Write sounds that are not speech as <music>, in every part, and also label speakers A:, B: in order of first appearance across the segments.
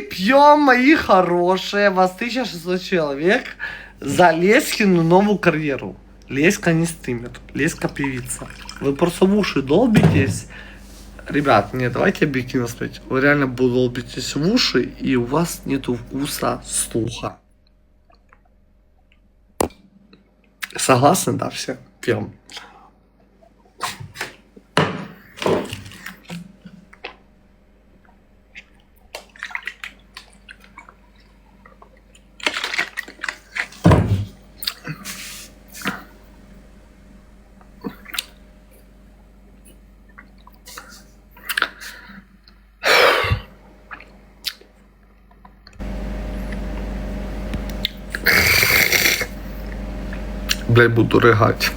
A: пьем, мои хорошие, вас 1600 человек, за Лескину новую карьеру. Леска не стримит, Леска певица. Вы просто в уши долбитесь. Ребят, нет, давайте объективно смотреть. Вы реально долбитесь в уши, и у вас нету вкуса слуха. Согласны, да, все? Пьем. Блять, буду рыгать.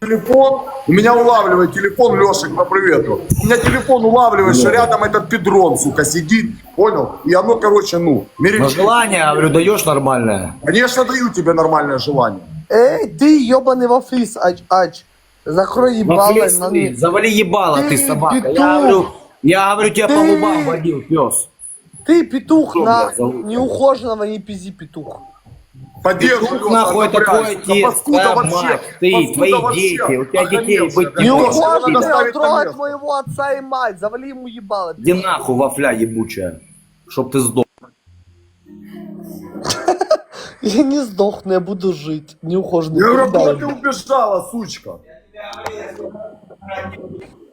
B: телефон, у меня улавливает телефон, Лешек, по привету. У меня телефон улавливает, что рядом этот педрон, сука, сидит, понял? И оно, короче, ну,
C: На
B: мерещит.
C: желание, я говорю, даешь нормальное.
B: Конечно, даю тебе нормальное желание.
A: Эй, ты ебаный вафлис, ач, ач. Закрой ебало. На-
C: ты, завали ебало ты,
A: Ты
C: собака.
A: петух.
C: Я говорю, я говорю, тебя по
A: Ты.
C: губам водил, пес.
A: Ты петух
C: Кто,
A: на
C: блядь,
A: неухоженного не пизи петух.
B: Поддерживай,
C: Петух, нахуй, это твой
B: Да
C: отец,
B: вообще,
C: мать, ты, твои дети, у тебя детей быть
B: да.
C: не может.
B: ставить на
A: трогать моего отца и мать. Завали ему ебало.
C: Иди нахуй, вафля ебучая. Чтоб ты сдох. <laughs>
A: Я не сдохну, я буду жить. Неухоженный.
B: Я говорю,
A: пидор.
B: куда ты убежала, сучка?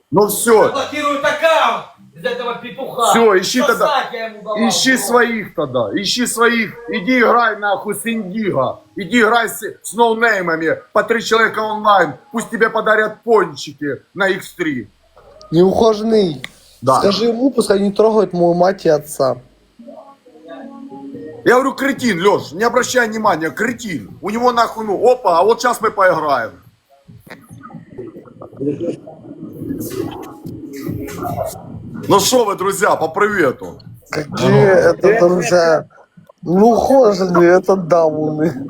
B: Ну все,
D: Блокируют аккаунт из этого петуха.
B: Все, ищи
D: Сосать
B: тогда.
D: я ему давал.
B: ищи своих тогда, ищи своих. Иди играй нахуй с Индиго. Иди играй с, с ноунеймами по три человека онлайн. Пусть тебе подарят пончики на X3.
A: Неухоженный.
B: Да.
A: Скажи ему, пускай не трогает мою мать и отца.
B: Я говорю, кретин, Леш, не обращай внимания, кретин. У него нахуй, ну, опа, а вот сейчас мы поиграем. Ну что вы, друзья, по привету.
A: Какие это друзья? Неухоженные, это дауны.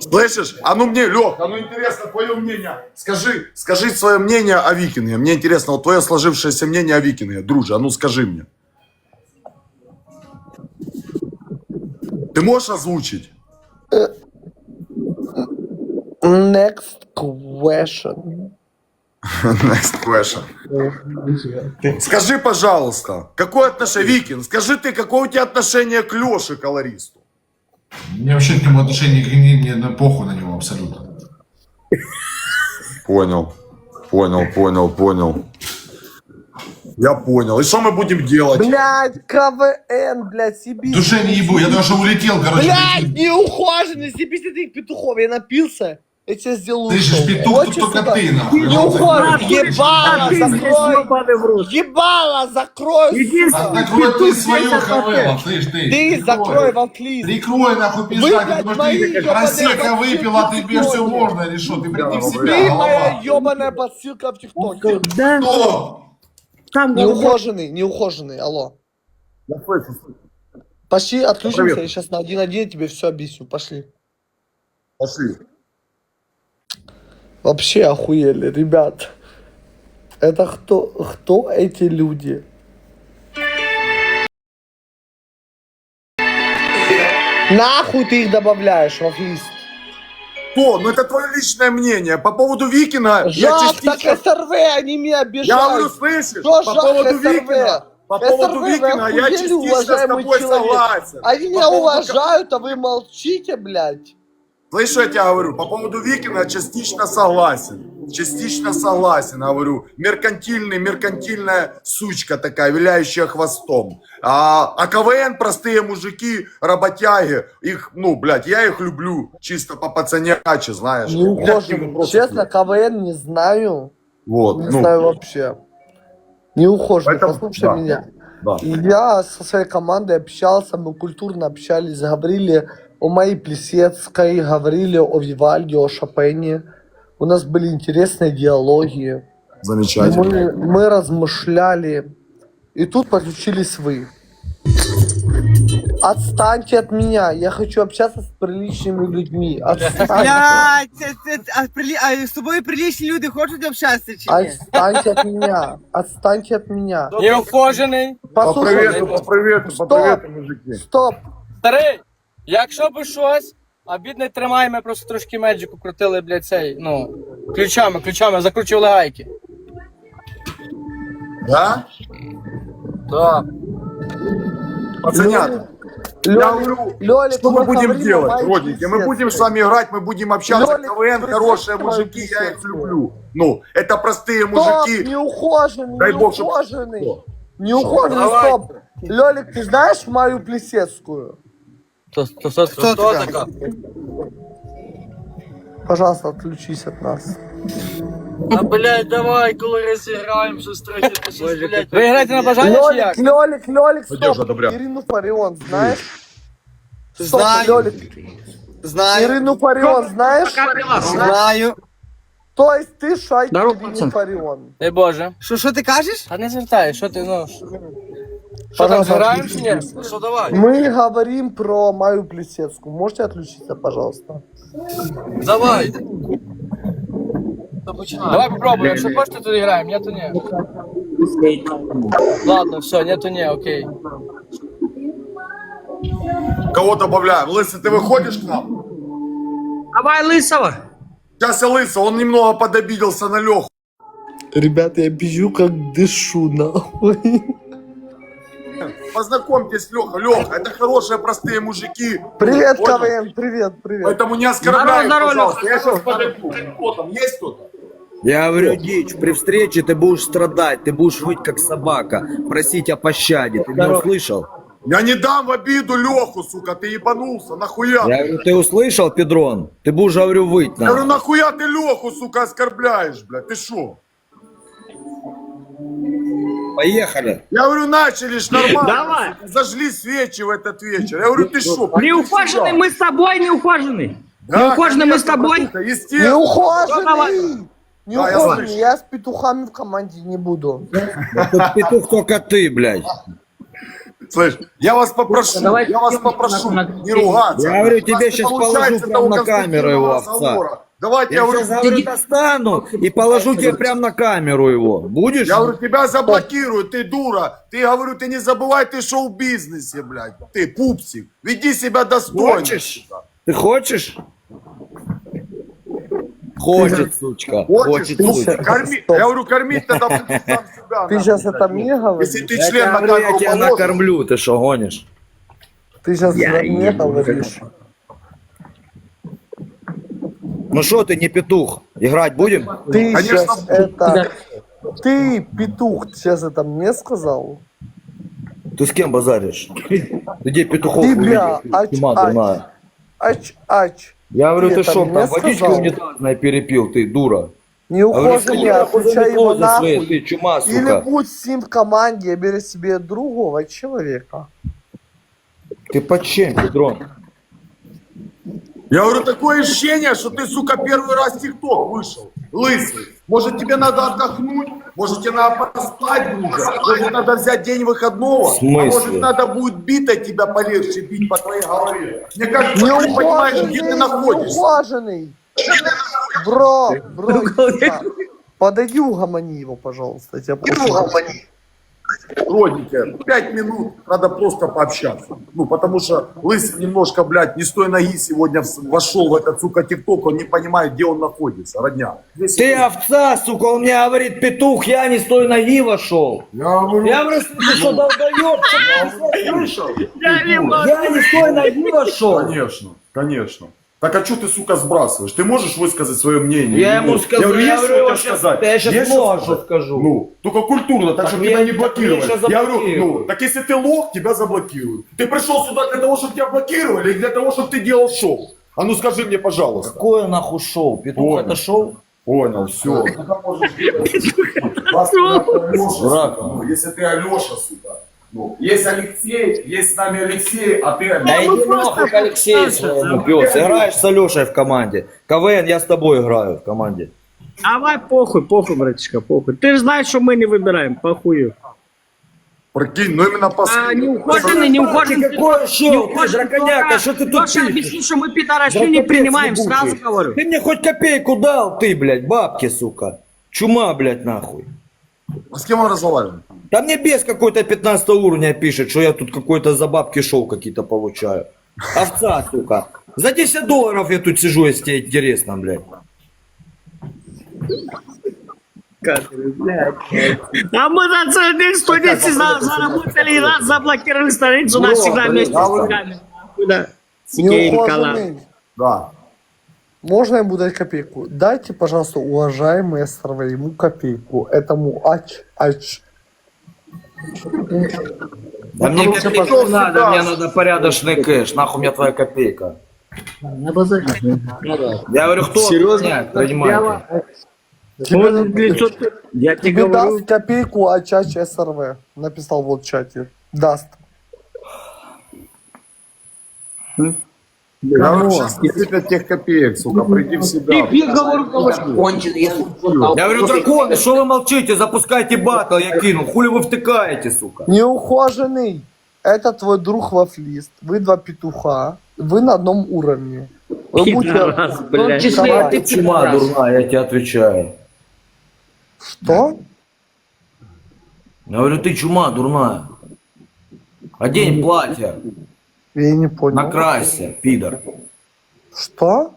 B: Слышишь? А ну мне, Лех, а ну интересно твое мнение. Скажи, скажи свое мнение о викинге. Мне интересно, вот твое сложившееся мнение о викинге. Друже, а ну скажи мне. Ты можешь озвучить?
A: Next question. <laughs>
B: Next question. Скажи, пожалуйста, какое отношение, Викин, скажи ты, какое у тебя отношение к Леше, колористу?
E: У меня вообще к нему отношения ни, ни, на похуй на него абсолютно.
B: Понял, понял, понял, понял. Я понял. И что мы будем делать?
A: Блять, КВН, блядь, себе.
E: Душе не ебу, я даже улетел, короче.
A: Блять,
E: прикинь.
A: неухоженный, себе этих петухов. Я напился. Я тебя сделаю.
E: Ты же петух, тут только
A: сюда.
E: ты, нахуй.
A: Неухоженный, ебало, закрой. Ебало, закрой.
E: А
A: сука.
E: закрой ты свою хавела, слышь ты.
A: Ты закрой, вафлис.
E: Прикрой нахуй пизда, потому что ты просека
A: бабки
E: выпил, а тебе все можно или что? Ты приди в себя,
A: Ты моя ебаная подстилка в ТикТоке.
F: Да,
E: Кто?
F: там где
A: Неухоженный, неухоженный, алло.
B: Я слышу.
A: Пошли, отключимся, я сейчас на один-один тебе все объясню. Пошли.
B: Пошли.
A: Вообще охуели, ребят. Это кто, кто эти люди? Нахуй ты их добавляешь, вафлист?
B: Кто? Ну это твое личное мнение. По поводу Викинга я
A: Жах, так
B: частично...
A: СРВ, они меня обижают.
B: Я говорю, слышишь?
A: Что
B: По
A: жах
B: поводу
A: СРВ?
B: Викинга. По поводу
A: СРВ, вы
B: Викинга я частично с тобой
A: человек?
B: согласен.
A: Они
B: По
A: меня
B: поводу-
A: уважают, а вы молчите, блядь.
B: Слышь, что я тебе говорю? По поводу Викина частично согласен. Частично согласен, говорю. Меркантильный, меркантильная сучка такая, виляющая хвостом. А, а КВН простые мужики, работяги. Их, ну, блядь, я их люблю чисто по пацаняче, знаешь.
A: Не
B: У меня к ним
A: ухоженный.
B: вопросов
A: Честно,
B: нет.
A: КВН не знаю.
B: Вот,
A: Не
B: ну,
A: знаю вообще. Не ухоженный,
B: Поэтому-
A: послушай
B: да.
A: меня.
B: да.
A: Я со своей командой общался, мы культурно общались, говорили о моей Плесецкой, говорили о Вивальде, о Шопене. У нас были интересные диалоги.
B: Замечательно.
A: Мы, мы размышляли. И тут подключились вы. Отстаньте от меня. Я хочу общаться с приличными людьми. Отстаньте.
F: Блядь, це, це, а, прилі... а з тобою прилічні люди хочуть общатися чи ні?
A: Отстаньте от меня. Отстаньте от меня.
F: Неухожений.
B: По
A: Послушай,
B: привету, по привету, по привету, мужики.
A: стоп.
F: Старий, Якщо би щось, а бід не тримай, ми просто трошки меджику крутили, блядь, цей, ну, ключами, ключами, закручували гайки.
B: Да?
F: Да.
B: Пацанята, я говорю,
A: Лёлик,
B: что мы будем делать, родненькие? Мы будем с вами играть, мы будем общаться.
A: Лёлик,
B: КВН, хорошие мужики, я их люблю. Ну, это простые
A: Стоп,
B: мужики.
A: неухоженный,
B: Дай бог, чтоб-
A: неухоженный. Неухоженный, стоп. Лёлик, ты знаешь Маю Плесецкую?
F: То, то, то,
A: Кто
F: то,
A: такая?
F: така?
A: Пожалуйста, отключись от нас.
D: А, блядь, давай, коли розіграємо, щось трохи, ти щось, блядь.
F: Ви граєте на бажання чи як?
A: Лёлик, Лёлик, Лёлик,
B: Надежда,
A: стоп.
B: добряк.
A: Ирину Фарион, знаешь? Стоп,
F: Знаю.
A: Лёлик.
F: Знаю.
A: Ирину Фарион, знаешь?
F: Знаю.
A: То есть ты шайка
G: Здорово,
A: Ирину
G: пацан.
A: Фарион.
F: Дай Боже. Що, що ти кажеш? А не звертай, що ти, ну, що, що там,
A: Пожалуйста,
F: зграємо чи ні?
A: отключитесь.
F: Ну, Що давай?
A: Мы говорим про Маю Плесецкую. Можете отключиться, пожалуйста?
D: Давай.
F: Давай попробуємо, якщо хочете, то граємо, ні, то ні. Ладно, все, ні, то ні, окей.
B: Кого добавляем? Лысый, ты выходишь к нам?
G: Давай, Лысого!
B: Сейчас я Лысый, он немного подобиделся на Леху.
A: Ребята, я пизжу как дышу, нахуй.
B: Познакомьтесь, Леха. Леха, это хорошие, простые мужики.
A: Привет,
B: Понял?
A: КВН, привет, привет.
B: Поэтому не оскорбляй,
G: Здорово, здорово,
B: пожалуйста. Я сейчас подойду. Кто там? Есть кто-то?
C: Я говорю, дичь, при встрече ты будешь страдать, ты будешь выть как собака, просить о пощаде. Ты меня услышал?
B: Я не дам в обиду Леху, сука, ты ебанулся, нахуя?
C: Я говорю, ты услышал, Педрон? Ты будешь, говорю, выть
B: Я говорю, нахуя ты Леху, сука, оскорбляешь, блядь, ты шо?
C: Поехали.
B: Я говорю, начали ж нормально.
G: Давай.
B: Зажгли свечи в этот вечер. Я говорю, ты шо?
G: Неухоженный мы с тобой, неухоженный!
B: Да,
G: Неухоженный мы с тобой!
B: Естественно.
A: Неухоженный!
B: Да, я
A: Неухоженный,
B: слышу.
A: я с петухами в команде не буду.
C: Тут петух только ты, блядь.
B: Слышь, я вас попрошу,
G: Давай
B: я вас попрошу,
G: на-
B: не ругаться.
C: Я говорю, тебе
B: не получается
C: положу прямо на камеру его, овца.
B: Давайте, я
C: Я
B: говорю,
C: сейчас, говорю, достану и положу тебе прямо на камеру его. Будешь?
B: я говорю, тебя заблокируют, ты дура. Ты, говорю, ты не забывай, ты в шоу-бизнесе, блядь. Ты, пупсик, веди себя достойно.
C: Хочешь? Ты хочешь? Хочет, сучка. Хочет,
B: Ну,
C: сучка.
B: корми. Я говорю, кормить тогда сам себя.
A: Ты сейчас это мне говоришь?
B: Если ты
C: Я
B: член на
C: говорю, я тебя накормлю, ты что, гонишь?
A: Ты сейчас мне говоришь?
C: Ну что ты не петух? Играть будем?
A: Ты
B: Конечно,
A: сейчас это... Ты, петух, сейчас это мне сказал?
C: Ты с кем базаришь? Ты где петухов
A: Тебя,
C: увидел?
A: ач,
C: Тьма
A: ач.
C: дурная.
A: Ач, ач.
C: Я говорю,
A: Ты
C: ты что,
A: мне
C: там водичку унитазной перепил, ты дура.
A: Неухоженный,
C: Я говорю,
A: отключай его
C: за свои,
A: нахуй.
C: ты чума,
A: Или
C: сука.
A: будь с ним в команде, бери себе другого человека.
C: Ты под чем, Петрон?
B: Я говорю, такое ощущение, что ты, сука, первый раз в ТикТок вышел. Лысый. Может, тебе надо отдохнуть? Может, тебе надо поспать, дружа? Может, надо взять день выходного? А может, надо будет битой тебя полегче бить по твоей голове? Мне кажется, ты не понимаешь, где ты находишься.
A: неухоженный. Бро, бро, иди. подойди угомони его, пожалуйста, я тебя прошу.
B: Родненькая, пять минут, надо просто пообщаться. Ну, потому что Лысый немножко, блядь, не с той ноги сегодня вошел в этот, сука, ТикТок, он не понимает, где он находится, родня. Здесь-
C: Ты овца, сука, он мне говорит, петух, я не с той ноги вошел.
B: Я говорю,
C: Я говорю, ты что, долбоёб?
B: слышал?
C: Я не с той ноги вошел.
B: Конечно, конечно. Так а что ты, сука, сбрасываешь? Ты можешь высказать свое мнение?
C: Я ему сказал,
B: я говорю,
C: я
B: есть
C: говорю,
B: что
C: я
B: сказать?
C: я щас
B: Есть
C: много
B: сказать?
C: скажу.
B: Ну, только культурно, так,
C: Так
B: чтобы
C: я-
B: тебя не блокировали.
C: меня
B: Я говорю, ну, так если ты лох, тебя заблокируют. Ты пришел сюда для того, чтобы тебя блокировали, или для того, чтобы ты делал шоу? А ну скажи мне, пожалуйста.
C: Какое нахуй шоу? Петух
B: Понял.
C: это шоу?
B: Понял, все. <laughs> Если ты Алеша, сука. Ну, есть Алексей, есть с нами Алексей, а ты
C: Да иди нахуй к Алексею своему, пес. Играешь с Алешей в команде. КВН, я с тобой играю в команде.
G: Давай похуй, похуй, братишка, похуй. Ти ж знаєш, що ми не вибираємо, похую.
B: Прикинь, ну именно по
G: А, неухоженный, неухоженный.
C: Какой еще? Ты драконяка, что ты тут пишешь?
G: объясни, что мы пидорашню не принимаем, сразу говорю.
C: Ты мне хоть копейку дал, ты, блядь, бабки, сука. Чума, блядь, нахуй.
B: С кем он разговаривает?
C: Да мне без какой-то 15 уровня пишет, что я тут какой-то за бабки шоу какие-то получаю. Овца, сука. За 10 долларов я тут сижу, если тебе интересно, блядь.
G: А мы за целый день 110 за- заработали и раз заблокировали страницу, нас всегда вместе с. Куда?
A: Неухоженный.
B: Да.
A: Можно ему дать копейку? Дайте, пожалуйста, уважаемые СРВ, ему копейку. Этому ач, ач.
C: Да мне не надо, мне надо порядочный кэш. Нахуй мне твоя копейка. Я говорю, кто?
G: Серьезно? Ты- Я тебе говорю.
A: даст копейку ач, ач, СРВ. Написал вот в чате. Даст.
B: Говорю, сейчас не сыпят тех копеек, сука, приди в себя.
G: Я говорю,
C: Я говорю, драконы, что вы молчите? Запускайте батл, я кинул. Хули вы втыкаете, сука?
A: Неухоженный. Это твой друг Вафлист. Вы два петуха. Вы на одном уровне. Вы будете...
G: Пидорас, блядь.
A: Давай.
C: Ты чума дурная, я тебе отвечаю.
A: Что?
C: Я говорю, ты чума дурная. Одень платье,
A: Я не понял.
C: накрасься, пидор.
A: Что?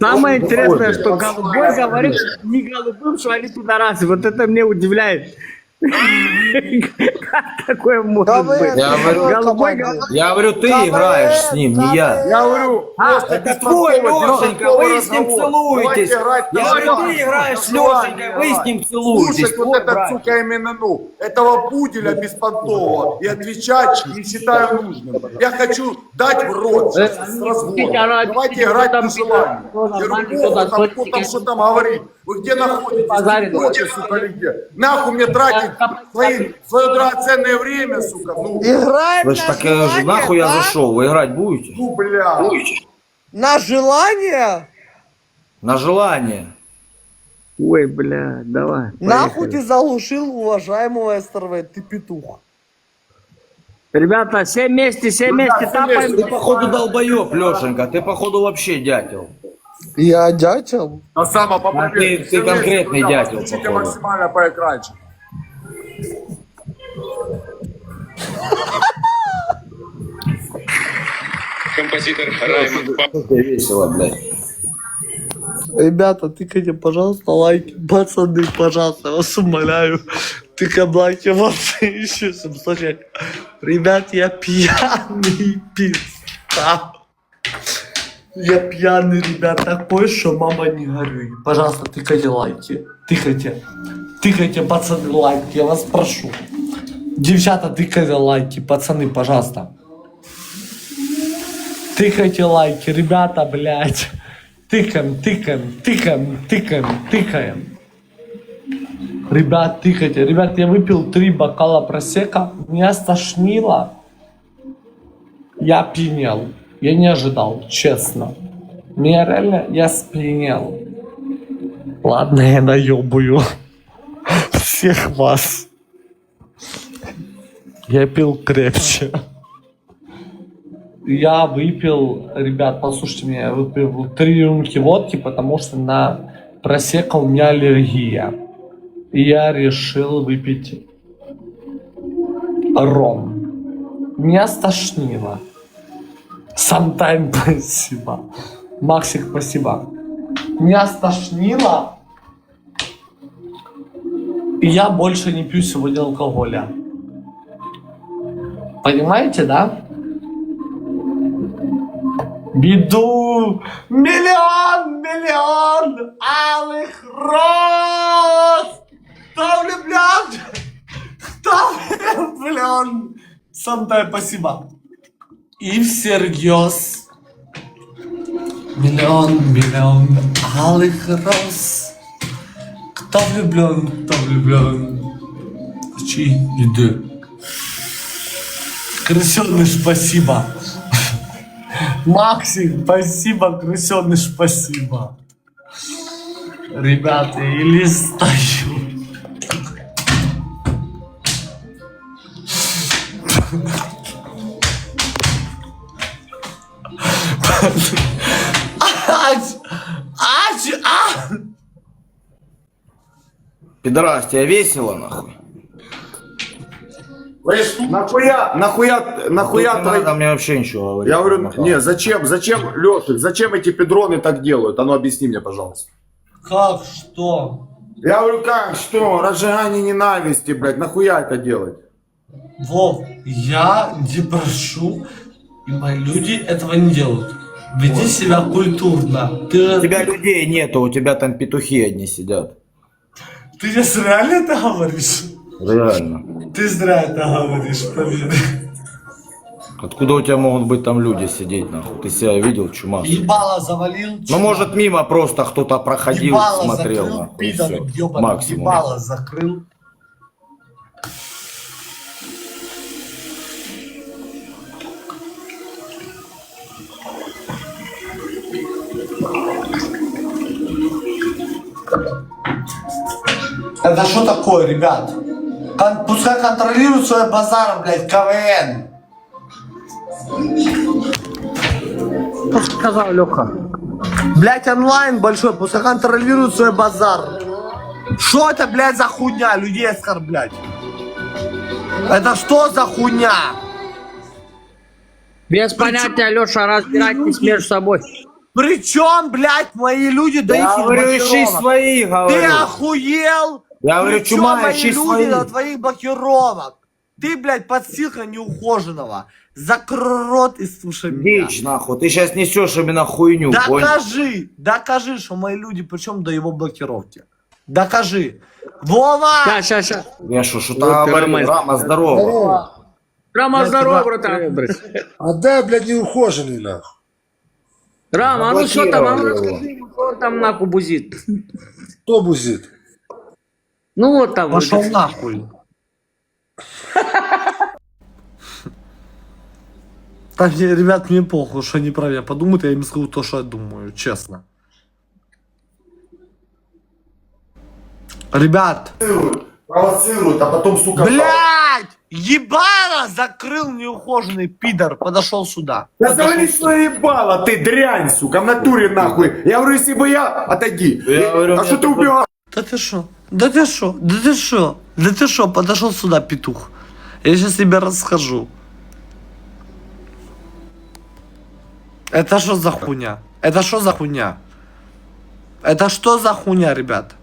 G: Самое интересное, что голубой говорит не голубым, что они пидорасы. Вот это мне удивляет. Как такое может быть?
C: Я говорю, ты играешь с ним, не я.
B: Я говорю, просто
C: Это твой, Лешенька, вы с ним целуетесь. Я говорю, ты играешь с Лешенькой, вы с ним целуетесь.
B: Слушать вот этот, сука, именно, ну, этого пуделя беспонтового и отвечать не считаю нужным. Я хочу дать в рот сейчас с разбора. Давайте играть на желание. Я говорю, там что там говорит. Вы где находитесь? В ТикТоке, сука, или где? Нахуй мне тратить свои, свое драгоценное время, сука? Ну,
A: Играем
C: Слышь,
A: на
C: так э,
A: желание,
C: нахуй я
A: да?
C: зашел, вы играть будете?
B: ну, бля.
A: На желание?
C: На желание.
G: Ой, бля, давай.
A: Нахуй ты заглушил уважаемого СРВ, ты петух.
G: Ребята, все вместе, все вместе тапаем.
C: Ты походу долбоеб, Лешенька, ты походу вообще дятел.
A: Я дятел?
B: А сама по
C: А ты- ты конкретный дятел,
B: Включите
C: походу.
B: максимально по экранчику.
H: композитор Раймонд
C: Это весело, блядь.
A: Ребята, тыкайте, пожалуйста, лайки. Пацаны, пожалуйста, я вас умоляю. Тыкай лайки, вот еще 700 человек. Ребят, я пьяный пизда. Я пьяный, ребят, такой, что мама не горюй. Пожалуйста, тыкайте лайки. Тыкайте. Тыкайте, пацаны, лайки, я вас прошу. Девчата, тыкайте лайки, пацаны, пожалуйста. Тыкайте лайки, ребята, блядь. Тыкаем, тыкаем, тыкаем, тыкаем, тыкаем. Ребят, тыкайте. Ребят, я выпил три бокала просека. Меня стошнило. Я пьянел. Я не ожидал, честно. Меня реально, я спьянел. Ладно, я наебаю <laughs> всех вас. Я пил крепче. Я выпил, ребят, послушайте меня, я выпил три рюмки водки, потому что на просека у меня аллергия. И я решил выпить ром. Меня стошнило. Сантайм, <laughs> спасибо. Максик, спасибо. Меня стошнило. И я больше не пью сегодня алкоголя. Понимаете, да? Біду мільйон, мільйон алих роз! Хто влюблен? <laughs> Хто влюблен? Сантай, спасибо. И всерьез. Миллион, миллион алых роз. Кто влюблен, кто влюблен? Чьи еды? Крысеный, спасибо. Максик, спасибо, крысеныш, спасибо. Ребята, и листаю. Ать! Ать! А!
C: Пидорас, тебе весело, нахуй?
B: Слышь, нахуя, нахуя, нахуя
C: Тут не
B: твои...
C: надо мне вообще ничего говорить.
B: Я говорю,
C: Михаил.
B: не, зачем, зачем, Лешик, зачем эти педроны так делают? А ну объясни мне, пожалуйста.
A: Как что?
B: Я говорю, как, что, разжигание ненависти, блядь, нахуя это делать?
A: Вов, я не прошу, и мои люди этого не делают. Веди себя культурно.
C: У
A: Ты,
C: тебя людей нету, у тебя там петухи одни сидят.
A: ты сейчас реально это говоришь?
C: Реально.
A: Ты зря это говоришь, поверь.
C: Откуда у тебя могут быть там люди сидеть, нахуй? Ты себя видел, чума?
A: Ебало завалил.
C: Ну, может, мимо просто кто-то проходил,
A: ебало
C: смотрел,
A: закрыл,
C: нахуй,
A: пидор, ёбаный,
C: Максимум.
A: ебало закрыл. Это что такое, ребят? Кон- пускай контролирует свой базар, блядь, КВН.
G: Сказал Леха.
A: Блять, онлайн большой, пускай контролирует свой базар. Что это, блядь, за хуйня людей оскорблять? Это что за хуйня?
G: Без понятия, Леша, разбирайтесь между собой.
A: Причем, блядь, мои люди до
C: Я
A: их
C: говорю, ищи
A: блокировок?
C: своих,
A: Ты
C: говорю.
A: охуел?
C: Я говорю,
A: Причем
C: чума,
A: мои
C: ищи
A: люди до твоих блокировок? Ты, блядь, подсилка неухоженного. Закрой рот и слушай меня.
C: Дичь, нахуй. Ты сейчас несешь именно хуйню, понял?
A: Докажи, докажи, что мои люди причем до его блокировки. Докажи. Вова!
G: Сейчас, сейчас, сейчас.
C: Я что, что-то
G: Вот
C: говорю?
G: нормально.
C: Рама, здорово.
G: Рама, здорово, братан.
I: А да, блядь, неухоженный, нахуй.
G: Рама, а ну что там, а ну
C: его.
G: расскажи он там нахуй бузит.
I: Кто бузит?
G: Ну вот там.
A: Пошел
G: вот.
A: нахуй. <laughs> Так, мне, ребят, мне похуй, что они про меня подумают, я им скажу то, что я думаю, честно. Ребят,
B: Провоцируют, а потом, сука...
A: блядь! Ебало закрыл неухоженный пидор, подошел сюда.
B: Да завали свое ебало, ты дрянь, сука, в натуре нахуй. Я говорю, если бы я, отойди.
C: Я говорю,
B: а что ты убиваешь?
A: Да ты шо? Да ты шо? Да ты шо? Да ты шо? Подошел сюда, петух. Я сейчас тебе расскажу. Это что за хуйня? Это что за хуйня? Это что за хуйня, ребят?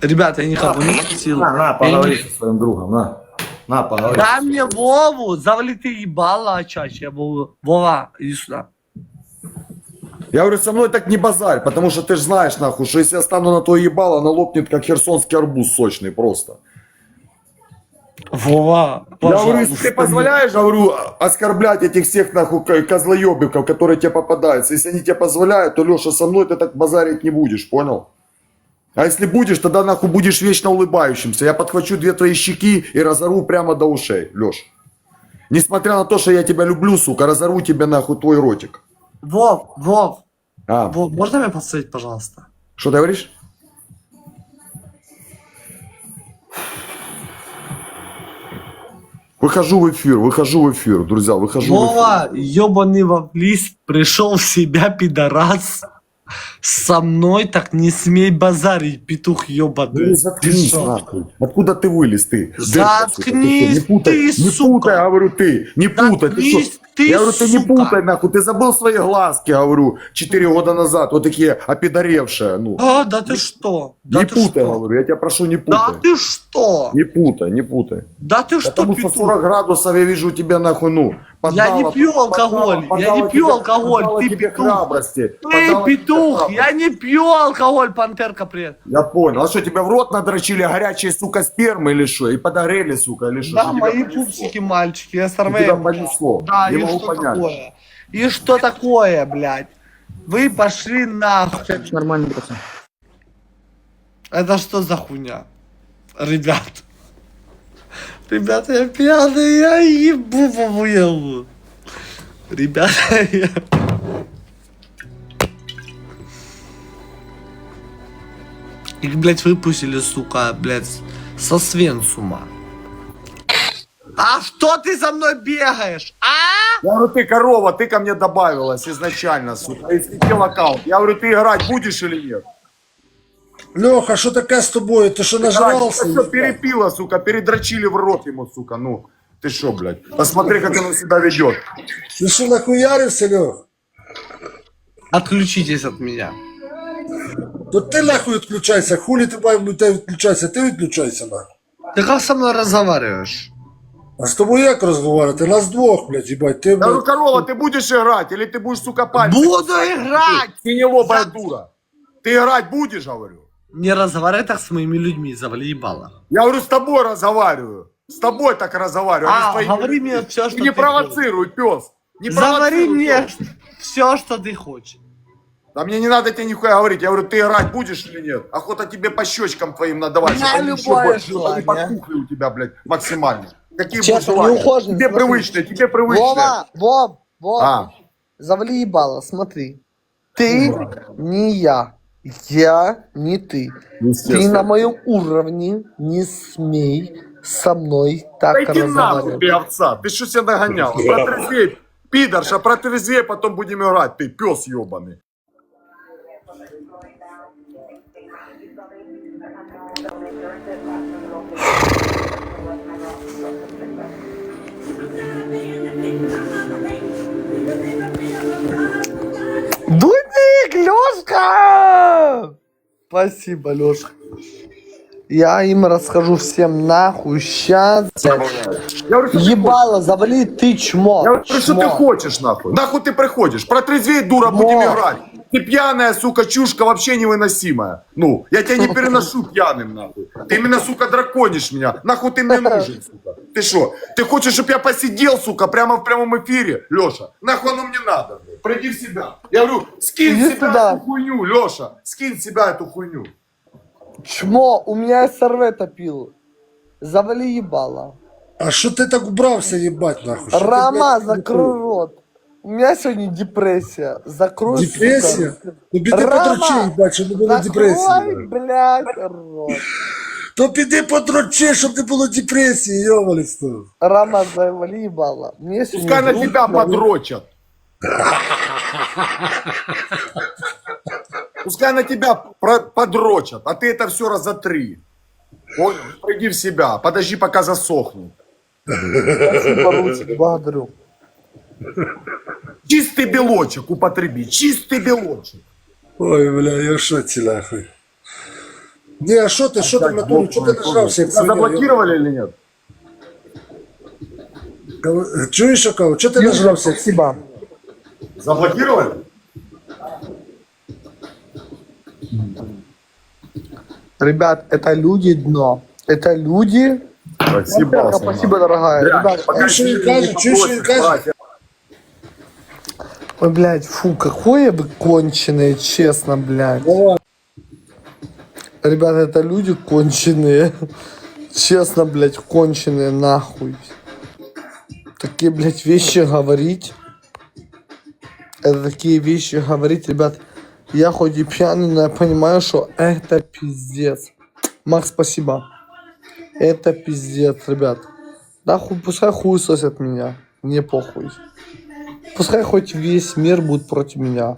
A: Ребят, я никого не просил.
C: На, на, поговори со своим другом, на. На, поговори.
A: Дай мне Вову, завали ты ебало, чаще. Я. Вова, иди сюда.
B: Я говорю, со мной так не базарь, потому что ты же знаешь, нахуй, что если я стану на твое ебало, она лопнет, как херсонский арбуз сочный просто.
A: Вова,
B: Я говорю, если ты позволяешь, говорю, оскорблять этих всех, нахуй, ко- козлоебиков, которые тебе попадаются, если они тебе позволяют, то, Леша, со мной ты так базарить не будешь, понял? А если будешь, тогда, нахуй, будешь вечно улыбающимся. Я подхвачу две твои щеки и разорву прямо до ушей, Леш. Несмотря на то, что я тебя люблю, сука, разорву тебе, нахуй, твой ротик.
A: Вов, Вов,
B: А,
A: можно меня подсадить, пожалуйста?
B: что ты говоришь? Выхожу в эфир, выхожу в эфир, друзья, выхожу в эфир.
A: Вова, ебаный вафлист, пришел в себя, пидорас. Со мной так не смей базарить, петух
B: Ну
A: ебаный.
B: и заткнись,
A: Ты
B: нахуй. Откуда ты вылез, ты?
A: Заткнись
B: Не путай,
A: ты,
B: не
A: сука.
B: путай, говорю, ты. Не путай, ты
A: Заткнись
B: что?
A: ты,
B: Я говорю, ты не
A: сука.
B: путай, нахуй. Ты забыл свои глазки, говорю, четыре года назад, вот такие опидоревшие, ну.
A: А, да ты что? Да
B: не
A: ты
B: путай,
A: что?
B: говорю, я тебя прошу, не
A: Да
B: путай.
A: ты что?
B: Не путай, не путай.
A: Да ты что,
B: Потому что
A: петух?
B: 40 градусов я вижу тебя, нахуй, ну.
A: Я не пью алкоголь, я не пью алкоголь,
B: поддала
A: ты
B: тебе
A: петух.
B: храбрости.
A: Ты
B: поддала
A: петух. Я не пью алкоголь, пантерка, привет.
B: Я понял. А что, тебя в рот надрочили горячие, сука, спермы или что? И подогрели, сука, или что?
A: Да,
B: Что тебя
A: мои
B: понесло?
A: пупсики, мальчики, я
B: Тебя
A: сорваю.
B: понесло.
A: Да,
B: не
A: и
B: могу
A: что
B: понять.
A: такое? И что такое, блядь? Вы пошли нахуй.
G: Сейчас нормально, пацан.
A: Это что за хуйня? Ребят. Ребята, я пьяный, я ебу по Ребята, <laughs> я... Их, блядь, выпустили, сука, блядь, со Свенсума. А что ты за мной бегаешь? А?
B: Я говорю, ты корова, ты ко мне добавилась изначально, сука. И слетел аккаунт. Я говорю, ты играть будешь или нет?
I: Леха, что такое с тобой? Ты что нажрался?
B: Все перепила, сука, передрочили в рот ему, сука. Ну, ты что, блядь? Посмотри, как он себя ведет.
I: Ты что нахуярился, Лех?
A: Отключитесь от меня.
I: То ты нахуй отключайся. Хули ты маем тебя відключайся? Ти відключайся нахуй.
A: Ты как со мной разговариваешь?
I: А з тобою як розговорити? Нас двох, блядь, їбать. Ти,
B: Я говорю,
I: блядь,
B: корова, ты будешь играть или ты будешь, сука, пальцы?
A: Буду играть!
B: Синелобая дура. Ты играть будешь, говорю?
A: Не разговаривай так с моими людьми, завали ебало.
B: Я говорю, с тобой разговариваю. С тобой так разговариваю. а не с
A: А,
B: твоими
A: говори
B: людьми.
A: мне все, что
B: Не
A: ты
B: провоцируй, пес. Не
A: хочешь. Завари
B: провоцируй,
A: мне
B: пёс.
A: все, что ты хочешь.
B: Да мне не надо тебе нихуя говорить. Я говорю, ты играть будешь или нет? Охота тебе по щечкам твоим надавать. Еще
A: любое желание.
B: потухли у тебя, блядь, максимально. Какие
A: Честно,
B: будут желания?
A: неухоженный,
B: Тебе привычные, тебе привычные.
A: Вова, Вов, Вов,
B: А,
A: завали ебало, смотри. Ты не я, я не ты. Ты на моем уровне не смей со мной так
B: нахуй,
A: разговаривать.
B: ты овца. Ты что себя нагонял? Протрезвей, пидорша, протрезвей, потом будем играть. Ты пес ебаный.
A: Лешка! Спасибо, Лешка. Я им расскажу всем нахуй сейчас.
B: Я говорю, что ты
A: Ебало, завали ты чмо.
B: Я говорю, что
A: чмо.
B: ты хочешь, нахуй? Нахуй ты приходишь? Протрезвей, дура, будем играть. Ты пьяная, сука, чушка вообще невыносимая. Ну, я тебя не переношу пьяным, нахуй. Ты именно, сука, драконишь меня. Нахуй ты мне нужен, сука. Ты что? Ты хочешь, чтобы я посидел, сука, прямо в прямом эфире? Леша, нахуй оно мне надо? блядь? Приди в себя. Я говорю, скинь
A: Иди
B: с себя
A: сюда.
B: эту хуйню, Леша. Скинь с себя эту хуйню.
A: Чмо, у меня сорвета пил. Завали ебало.
I: А що ти так убрався, їбать, нахуй? Що ти,
A: Рома,
I: блядь,
A: закрой рот. У меня сегодня депрессия. Закрой,
I: Депресія?
A: сука.
I: Ну піди
A: Рома,
I: подрочи, їбать, щоб не було
A: Закрой,
I: депресії.
A: блядь, рот.
I: То піди подрочи, щоб не було депресії, йовались то.
A: Рома, завали ебало. Мне сегодня
B: Пускай на
A: грустно.
B: тебя подрочат. Пускай на тебя про- подрочат, а ты это все раза три. Понял? Приди в себя, подожди, пока засохнет.
A: Спасибо, Русик, благодарю.
B: Чистый белочек употреби, чистый белочек.
I: Ой, бля, я в шоці, нахуй. Ні, а що ти, що ти в натурі, що ти нажрався? як
B: Тебя
I: свиня,
B: заблокировали или нет?
I: йо- Чуєш, що кажу, що ти нажрався? як
A: Спасибо.
B: Заблокировали?
A: Ребят, это люди дно. Это люди.
B: Спасибо.
A: Во-первых, Спасибо, дорогая. Ребят,
I: Чуєш, що він каже, чуєш, що він каже?
A: ой, блядь, фу, какое вы конченые, честно, блядь.
I: Давай.
A: Ребята, это люди конченые. <laughs> Честно, блядь, конченые, нахуй. Такие, блядь, вещи говорить. Это такие вещи говорить, ребят. Я хоть и пьяный, но я понимаю, что это пиздец. Макс, спасибо. Это пиздец, ребят. Да хуй, пускай хуй сосят меня. Мне похуй. Пускай хоть весь мир будет против меня.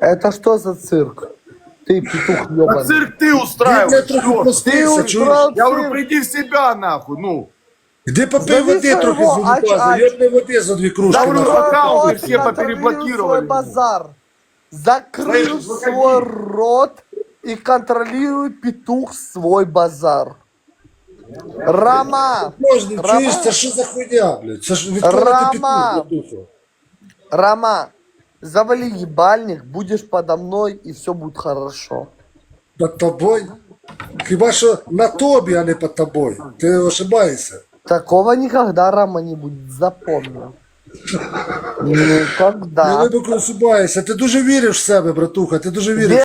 A: Это что за цирк? Ты петух
B: А
A: ебаный.
B: цирк ты устраиваешь.
I: простився, чуєш?
A: устроил
B: Я говорю, приди в себя, нахуй, ну.
I: Іди попий
A: Зови
I: води трохи з
A: своего
I: унітаза,
A: ач-
I: йобни води за дві кружки.
B: говорю,
I: нахуй.
B: аккаунты
A: Рот,
B: все
A: контролируй
B: попереблокировали.
A: свой базар. Закрыл
B: Слышь, выходи.
A: свой рот и контролируй петух свой базар. Рома,
I: Можна,
A: Рома.
I: чуєш, це що за хуйня, блядь? Це ж відколи
A: Рома.
I: ти петух, братуха?
A: Рома, завали ебальник, будешь подо мной и все будет хорошо.
I: Під тобою? Хіба що на тобі, а не під тобою. Ти ошибаєшся.
A: Такого никогда, Рома, не будет, запомни.
I: Я
A: Никогда.
I: глибоко ошибаєшся. Ти дуже віриш в себе, братуха, ти дуже віриш.